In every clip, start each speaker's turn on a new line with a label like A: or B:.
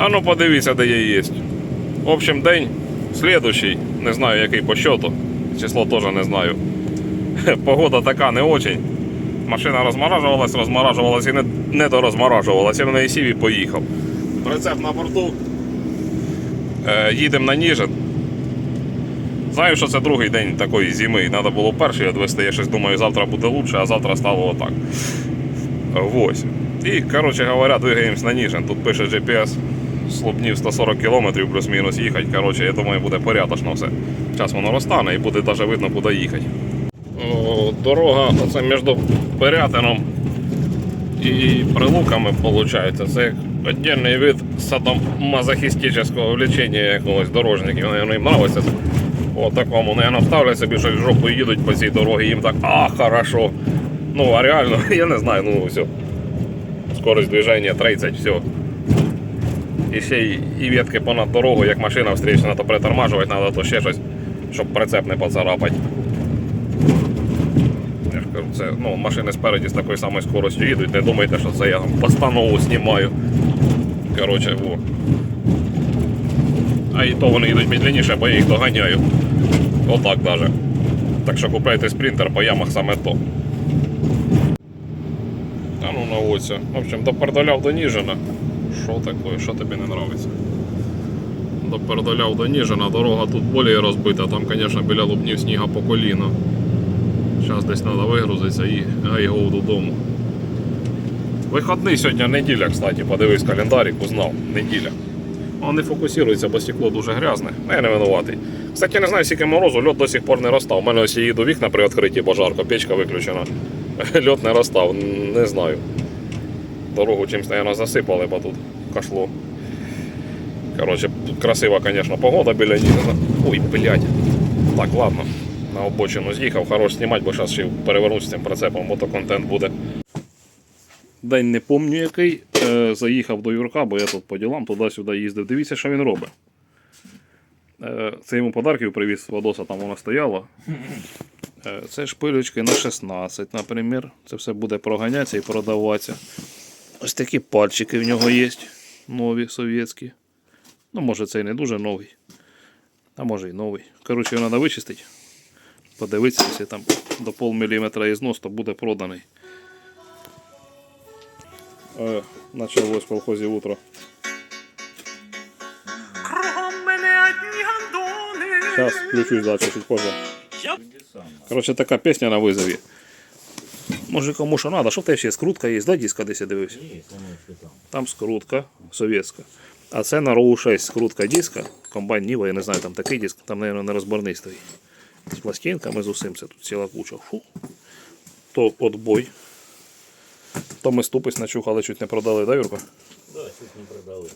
A: А ну подивіться, де я є. В общем, день слідущий, не знаю який по счету. Число теж не знаю. Погода така не очень. Машина розморажувалась, розморажувалась і не, не дорозморажувалась. Я на неї сів і поїхав. Прицеп на борту. Е, їдемо на Ніжин. Знаю, що це другий день такої зими. Треба було перший відвести. Я щось думаю, завтра буде лучше, а завтра стало отак. Ось. І, коротше говоря, двигаємось на Ніжин. Тут пише GPS. Слобнів 140 км плюс-мінус їхати. Коротше, я думаю, буде порядочно все. Зараз воно розтане і буде навіть видно, куди їхати. Дорога оце між Пирятином і Прилуками виходить. Це віддільний вид садомазохістичного влечення якогось дорожників. Наверно, їм подобається. О, такому, наверное, ставлять собі щось в жопу їдуть по цій дорогі, їм так, а, хорошо. Ну, а реально, я не знаю, ну все. Скорость движения 30, все. І ще і ветки понад дорогу, як машина встрічна, то притормажувати треба, то ще щось, щоб прицеп не поцарапати. Я ж кажу, це, ну, машини спереді з такою самою скоростю їдуть, не думайте, що це я там постанову знімаю. Коротше, во. А і то вони йдуть медленніше, бо я їх доганяю. Отак даже. Так що купляйте спринтер по ямах саме то. Та ну наводься. В общем, допердаляв до Ніжина. Що таке? Що тобі не подобається? Допердаляв до Ніжина, дорога тут більш розбита, там, звісно, біля лубнів сніга по коліно. Зараз десь треба вигрузитися і гайго додому. Вихідний сьогодні неділя, кстати, подивись календарик, узнав, неділя. Он не фокусується, бо стекло дуже грязне. Ну, я не винуватий. Кстати, не знаю, скільки морозу, льот до сих пор не розстав. У мене ось їду вікна при відкритті, бо печка виключена. Льот не розстав, не знаю. Дорогу чимось, мабуть, засипали, бо тут кашло. Коротше, тут красива, звісно, погода біля Ніжина. Ой, блядь. Так, ладно. На обочину з'їхав, хорош знімати, бо зараз ще перевернусь з цим прицепом, контент буде. День не пам'ятаю який. Е, заїхав до Юрка, бо я тут по ділам туди-сюди їздив. Дивіться, що він робить. Е, це йому подарків привіз Вадоса, там вона стояла. Е, це шпилечки на 16, наприклад. Це все буде проганятися і продаватися. Ось такі пальчики в нього є. Нові совєтські. Ну, може, цей не дуже новий. А може і новий. Коротше, його треба вичистити. Подивитися, якщо там до пол міліметра ізнос, то буде проданий. Е, началось в колхозі утро.
B: Кругом мене одні гандони.
A: Зараз включусь далі чуть позже. Коротше, така пісня на визові. Може кому що треба, що в тебе ще скрутка є, да, диска десь я дивився? Там скрутка совєтська. А це на Роу 6 скрутка диска, комбайн Ніва, я не знаю, там такий диск, там, мабуть, не розборний стоїть. З пластинками, з усім, це тут ціла куча. Фу. То отбой. То ми ступись начухали, чуть не продали, да, Юрко?
C: Да, чуть не продали.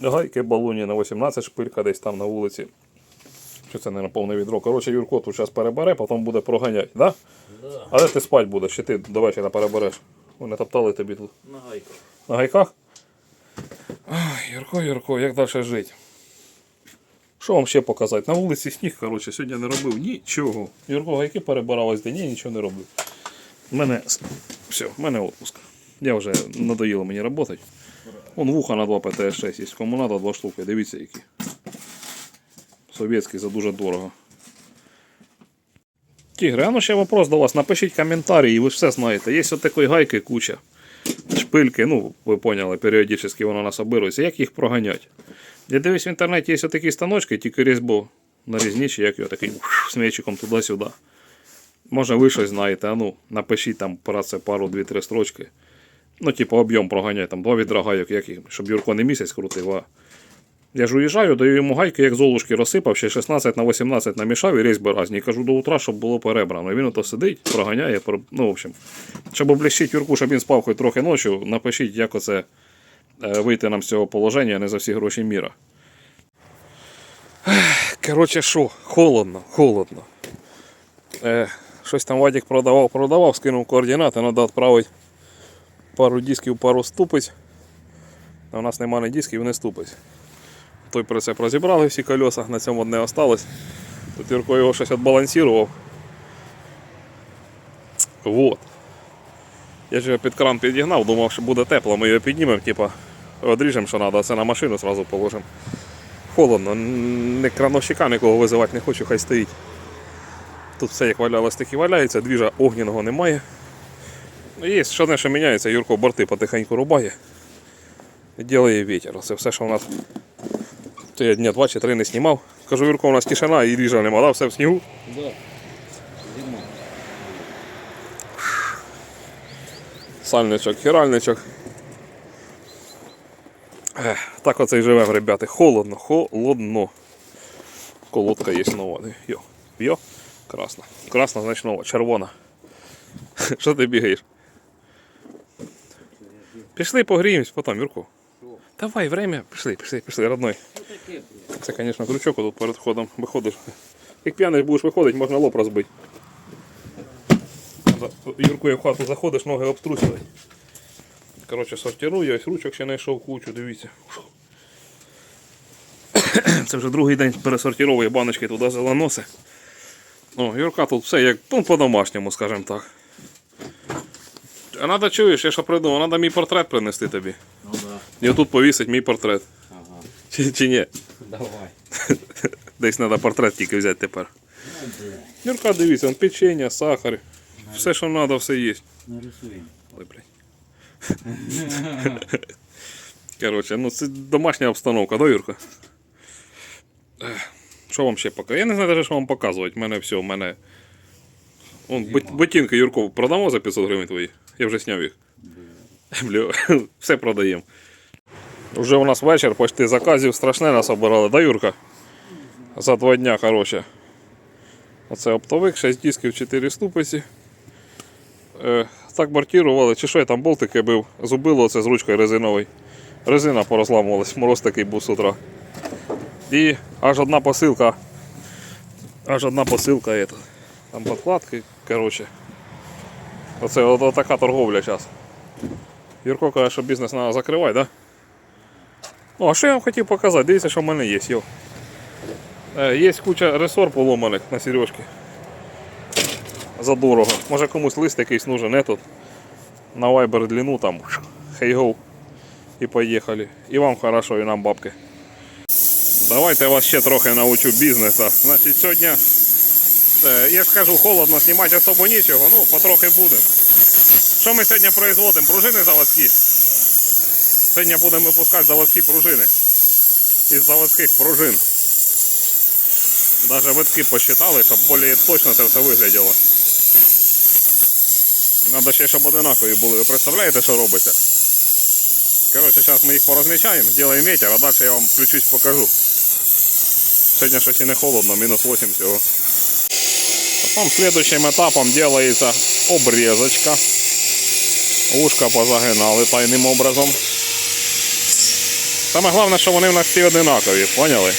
A: Гайки балоні на 18 шпилька десь там на вулиці. Що це не на повне відро. Коротше, Юрко тут зараз перебере, потім буде проганяти, да?
C: Да,
A: А де ти спать будеш? Чи ти до вечора перебереш? Вони топтали тобі тут.
C: на гайку.
A: На гайках? Ай, Юрко, Юрко, як далі жити? Що вам ще показати? На вулиці сніг, коротше, сьогодні не робив нічого. Юрко гайки перебиралась, де ні, нічого не робив. У мене все, в мене відпуск. Я вже надоїло мені працювати. Вон вуха на 2 ПТС-6 є. Кому треба, два штуки. Дивіться які. Совєтський за дуже дорого. Тігри, а ну ще вопрос до вас. Напишіть коментарі, і ви все знаєте. Є от такої гайки куча. Шпильки, ну, ви поняли, періодично воно нас обирується. Як їх проганять? Я дивлюсь в інтернеті є такі станочки, тільки різьбо нарізніші, як його такий з м'ячиком туди-сюди. Може ви щось знаєте, а ну, напишіть там про це пару, дві-три строчки. Ну, типу, об'єм проганяй, там два відра гайок, як їх, щоб Юрко не місяць крутив, а я ж уїжджаю, даю йому гайки, як золушки розсипав, ще 16 на 18 намішав і різьби разні. Кажу до утра, щоб було перебрано. І він ото сидить, проганяє. про- Ну, в общем, щоб облегчити Юрку, щоб він спав хоч трохи ночі, напишіть, як оце е, вийти нам з цього положення не за всі гроші міра. Коротше, що, холодно, холодно. Е, щось там Вадик продавав, продавав, скинув координати, треба відправити пару дисків, пару ступиць. У нас немає дисків, не ступиць. Той прицеп розібрали всі колеса, на цьому одне осталось. Тут Юрко його щось відбалансував. Вот. Я ж його під кран підігнав, думав, що буде тепло, ми його піднімемо, типа, Одріжемо, що треба, це на машину зразу положимо. Холодно, не крановщика нікого визивати не хочу, хай стоїть. Тут все як валялось, так і валяється, двіжа огняного немає. Ну, Є, що не що міняється, Юрко борти потихеньку рубає. І ділає вітер. Це все, що у нас. То я дня два чи три не знімав. Кажу, Юрко, у нас тишина і ріжа нема, да? все в снігу.
C: Да. Зима.
A: Сальничок, хіральничок. Так оце і живемо, ребята. Холодно, холодно. Колодка є нова. Йо. Йо. Красна. Красна, значить нова. Червона. Що ти бігаєш? Пішли погріємось потім, Юрку. Давай, время. Пішли, пішли, пішли, родной. Це, звісно, крючок тут перед входом виходиш. Як п'яний будеш виходити, можна лоб розбити. Юркою в хату заходиш, ноги обструсили. Коротше, сортирую, ось ручок ще знайшов кучу, дивіться. Це вже другий день пересортировує баночки туди заноси. О, Юрка тут все як ну, по-домашньому, скажімо так. А треба чуєш, я що придумав, треба мій портрет принести тобі. І отут повісить мій портрет.
C: Ага.
A: Чи, чи ні?
C: Давай.
A: Десь треба портрет тільки взяти тепер.
C: Ну.
A: Юрка, дивіться, он печення, сахар. Все, що треба, все є.
C: Нарисуємо.
A: Ой, блядь. Коротше, ну це домашня обстановка, да, Юрка? Що вам ще показати? Я не знаю навіть, що вам показувати. У мене все, у мене. Вон, ботинки Юрко продамо за 500 гривень твої. Я вже зняв їх. Бля, все продаємо. Вже у нас вечір, почти заказів страшне нас обирали, да, Юрка? За два дня, коротше. Оце оптовик, 6 дисків, 4 ступиці. Е, так бортірували, чи що я там болтики бив, зубило це з ручкою резиновою. Резина порозламувалась, мороз такий був з утра. І аж одна посилка. Аж одна посилка ета. Там подкладки, коротше. Оце от, от така торговля зараз. Юрко каже, що бізнес треба закривати, так? Да? Ну, а що я вам хотів показати? Дивіться, що в мене є. Йо. Е, Є куча ресор поломаних на сережки задорого. Може комусь лист якийсь нужен, тут. На Viber длину там. Хей гоу. І поїхали. І вам хорошо, і нам бабки. Давайте я вас ще трохи научу бізнесу. Значить, сьогодні, е, я ж кажу, холодно, знімати особо нічого, ну, потрохи будемо. Що ми сьогодні производимо? Пружини заводські. Сьогодні будемо випускати заводські пружини. Із заводських пружин. Даже витки посчитали, щоб більш точно це все вигляділо. Надо ще, щоб одинакові були. Ви представляєте, що робиться? Коротше, зараз ми їх порозмічаємо, зробимо ветер, а далі я вам включусь, покажу. Сьогодні щось і не холодно, мінус 8 всього. Потім слідуючим етапом робиться обрізочка. Ушка позагинали тайним образом. Саме головне, що вони в нас всі одинакові, поняли?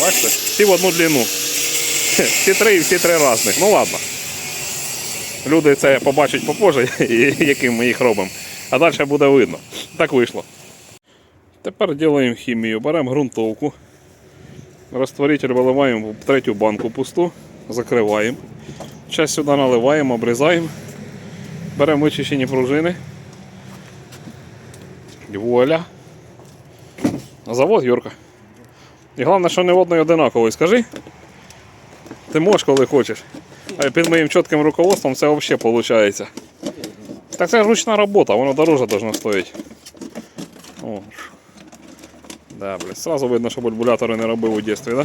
A: Бачите? Всі в одну длину. Всі три і всі три різних. Ну ладно. Люди це побачать попозже, яким ми їх робимо. А далі буде видно. Так вийшло. Тепер робимо хімію. Беремо ґрунтовку. Розтворитель виливаємо в третю банку пусту, закриваємо. Часть сюди наливаємо, обрізаємо. Беремо вичищені пружини. І Вуаля. Завод, Юрка. І головне, що не одної одинакової, скажи. Ти можеш, коли хочеш. А під моїм чітким руководством це взагалі виходить. Так це ручна робота, воно дороже должно стоїть. Да, блядь. Сразу видно, що бульбулятори не робив у дитинстві, да?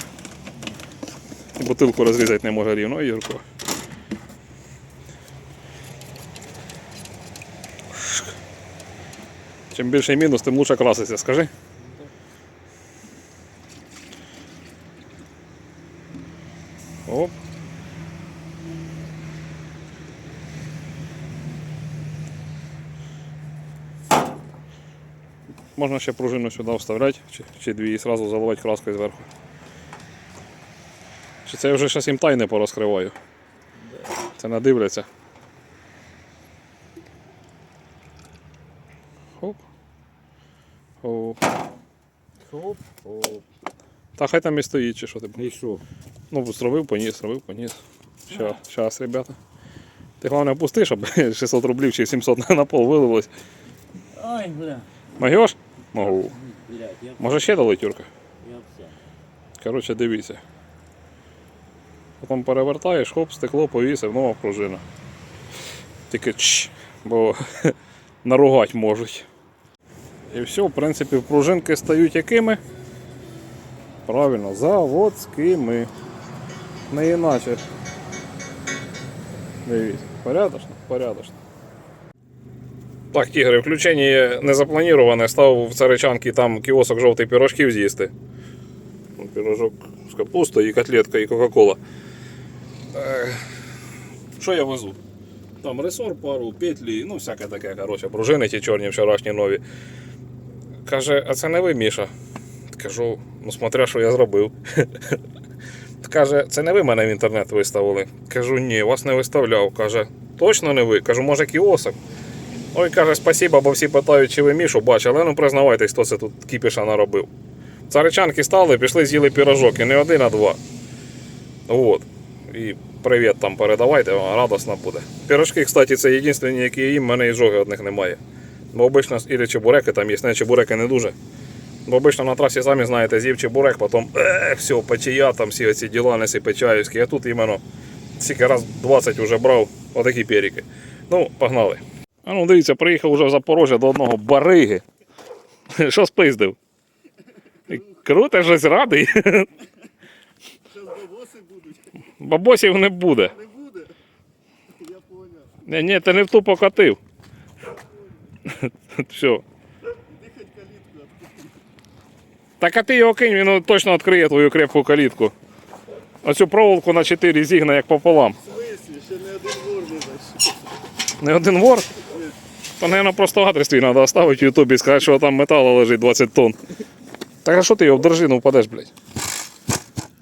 A: І бутилку розрізати не може рівно, Юрко. Чим більший мінус, тим лучше краситься, скажи. Оп. Можна ще пружину сюди вставляти, чи, чи дві і одразу заливати краскою зверху. Чи це я вже щось їм тайне порозкриваю? Це надивляться. Хоп. Оп.
C: Хоп, хоп.
A: Та хай там і стоїть, чи що ти.
C: І що?
A: Ну, зробив, поніс, зробив, поніс. Щас, щас, ребята. Ти головне опусти, щоб 600 рублів чи 700 на пол виливалось.
C: Ай, бля.
A: Могеш? Могу.
C: Блядь, я,
A: Може ще дали тюрка?
C: я все.
A: Коротше, дивіться. Потім перевертаєш, хоп, стекло повісив, нова пружина. Тільки чш, бо наругать можуть. І все, в принципі, пружинки стають якими? Правильно, заводськими. Не іначе. Дивіться, порядочно, порядочно. Так, тігри, включення не заплановане, став в царичанки там кіосок жовтий пірожків з'їсти. Пирожок з капустою і котлетка, і Кока-Кола. Е, Що я везу? Там ресор, пару, петлі, ну всяке таке, коротше, пружини ті чорні вчорашні нові. Каже, а це не ви, Міша? Кажу, ну смотря, що я зробив. Каже, це не ви мене в інтернет виставили. Кажу, ні, вас не виставляв. Каже, точно не ви? Кажу, може кіосок. Ой, каже, спасіба, бо всі питають, чи ви Мішу бачили. Ну признавайтесь, хто це тут кіпіша наробив. Царичанки стали, пішли, з'їли пірожок, і не один, а два. От. І привіт там передавайте, радосно буде. Пірожки, кстати, це єдині, які їм, в мене і жоги одних немає. Бо обично і чебуреки там є, не чебуреки не дуже. Бо обично на трасі самі знаєте, з'їв чебурек, потім е, все, печія, там всі оці діла неси печаївські. А тут іменно стільки раз 20 вже брав отакі періки. Ну, погнали. А ну дивіться, приїхав вже в Запорожжя до одного бариги. Що спиздив? Круто, щось радий. Бабосів не буде.
D: Не буде? Я поняв.
A: Ні, ні, ти не в ту покатив. Все.
D: Хоч калітку.
A: Так а ти його кинь, він точно відкриє твою крепку калітку. Оцю проволоку на 4 зігне як пополам.
D: В смислі, ще не один вор не знайшов.
A: Не один вор. То, мабуть, просто адрес твій треба оставити в Ютубі і сказати, що там металу лежить 20 тонн. Так а що ти його в держину впадеш, блядь?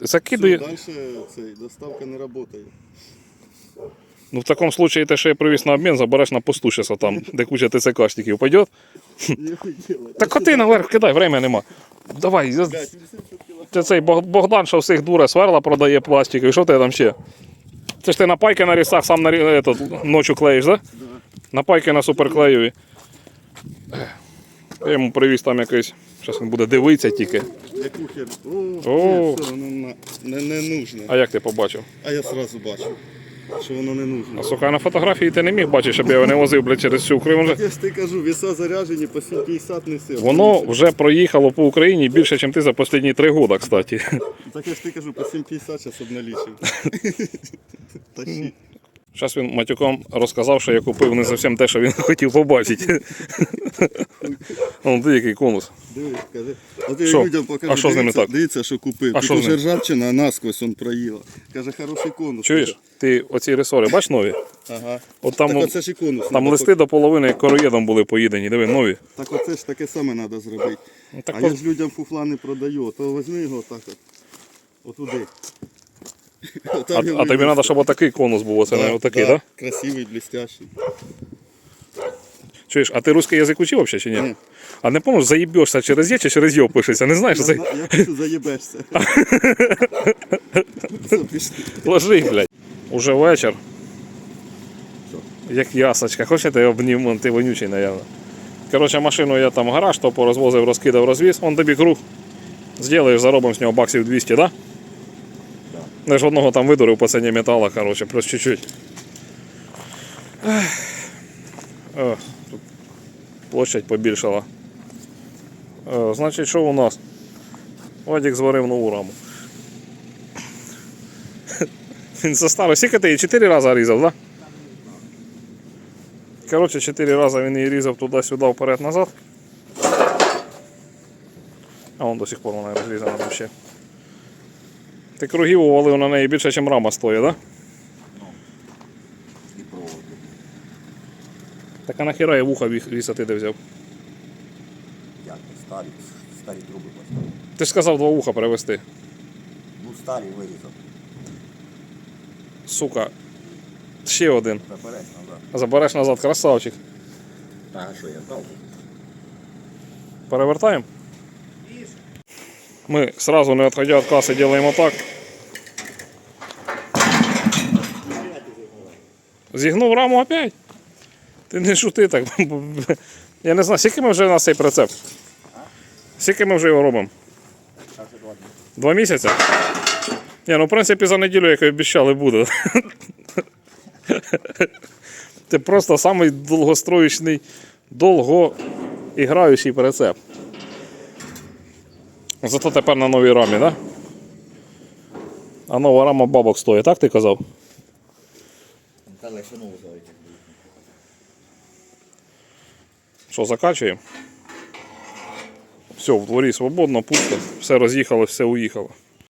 A: Закидує.
D: Далі цей, доставка не працює.
A: Ну в такому случае те, що я привіз на обмін, забереш на посту щас там, де куча ТЦКшників. Пойдет? Так коти наверх кидай, время нема. Давай, я-
D: 5, 80 кіло.
A: Це цей Богдан, що всіх дуре сверла продає пластикові. Що ти там ще? Це ж ти на пайки на рісах сам на этот, ночу клеїш, да? На пайки на суперклеєві. Я йому привіз там якийсь. Зараз він буде дивитися тільки.
D: Яку хер.
A: О.
D: О, все, воно на- не, не нужно.
A: А як ти побачив?
D: А я сразу бачу, що воно не нужно.
A: А сука, на фотографії ти не міг бачити, щоб я його не возив, блядь, через всю Україну. Вже-
D: Я ж ти кажу, віса заряджені по 750 не сил.
A: Воно вже проїхало по Україні більше, ніж ти за останні три роки, кстати.
D: Так я ж ти кажу, по 750 зараз обналічив. Тащи.
A: Зараз він матюком розказав, що я купив не зовсім те, що він хотів побачити. Ти який конус.
D: Дивись, кажи. А ти
A: Що?
D: людям покажи,
A: А що з ними
D: дивіться,
A: так?
D: дивіться, що купив.
A: А
D: Тут
A: що з
D: уже
A: ними?
D: ржавчина насквозь он проїла. Каже, хороший конус.
A: Чуєш? Ти оці ресори, бач нові?
D: Ага.
A: От там,
D: так оце ж і конус.
A: там
D: надо
A: листи до половини короєдом були поїдені, диви, нові.
D: пок- Так оце ж таке саме треба зробити.
A: Ну, так
D: а
A: от-
D: я ж людям фуфла не продаю, то візьми його так от. Отуди.
A: А, а
D: його
A: тобі треба, щоб отакий конус був, оце не отакий, так? Да?
D: Красивий, блестящий.
A: Чуєш, а ти русский язик учив взагалі чи ні?
D: Ні.
A: А не помниш, заїбешся через є чи через йо пишеться, не знаєш?
D: Я,
A: За...
D: я хочу заєбешся.
A: Ложи, блядь. Уже вечір. Як ясочка. Хочеш я обніму, ти вонючий, напевно. Коротше, машину я там гараж, то порозвозив, розкидав, розвіз. Он тобі круг. Зробиш, заробимо з нього баксів 200, да? Да. Я ж одного там видурив по ціні металу, коротше, плюс чуть-чуть. Тут площадь побільшала. Е, значить, що у нас? Вадик зварив нову раму. Він за старо. Скільки ти її? Чотири рази різав, так? Да? Коротше, чотири рази він її різав туди-сюди, вперед-назад. А вон до сих пор вона розрізана ще. Ти кругів увалив на неї більше, ніж рама стоїть, так? Да? Так а нахіра я вуха ві- вісати де взяв?
E: Як старі, старі труби поставили.
A: Ти ж сказав два вуха привезти.
E: Ну старі вирізав.
A: Сука. Ще один.
E: Забереш назад.
A: Забереш назад, красавчик.
E: Та а що я дав?
A: Перевертаем. Мы сразу, не отходя от кассы, делаем вот так. Зігнув раму опять? Ти не шути так. Я не знаю, скільки ми вже на цей прицеп? Скільки ми вже його робимо? Два місяці? Ні, ну в принципі за неділю, як і обіцяли, буде. Це просто самий довгостроєчний, довгоіграючий прицеп. Зато тепер на новій рамі, так? Да? А нова рама бабок стоїть, так ти казав?
E: Та нову заводити.
A: Що, закачуємо? Все, в дворі свободно, пусто, все роз'їхало, все уїхало.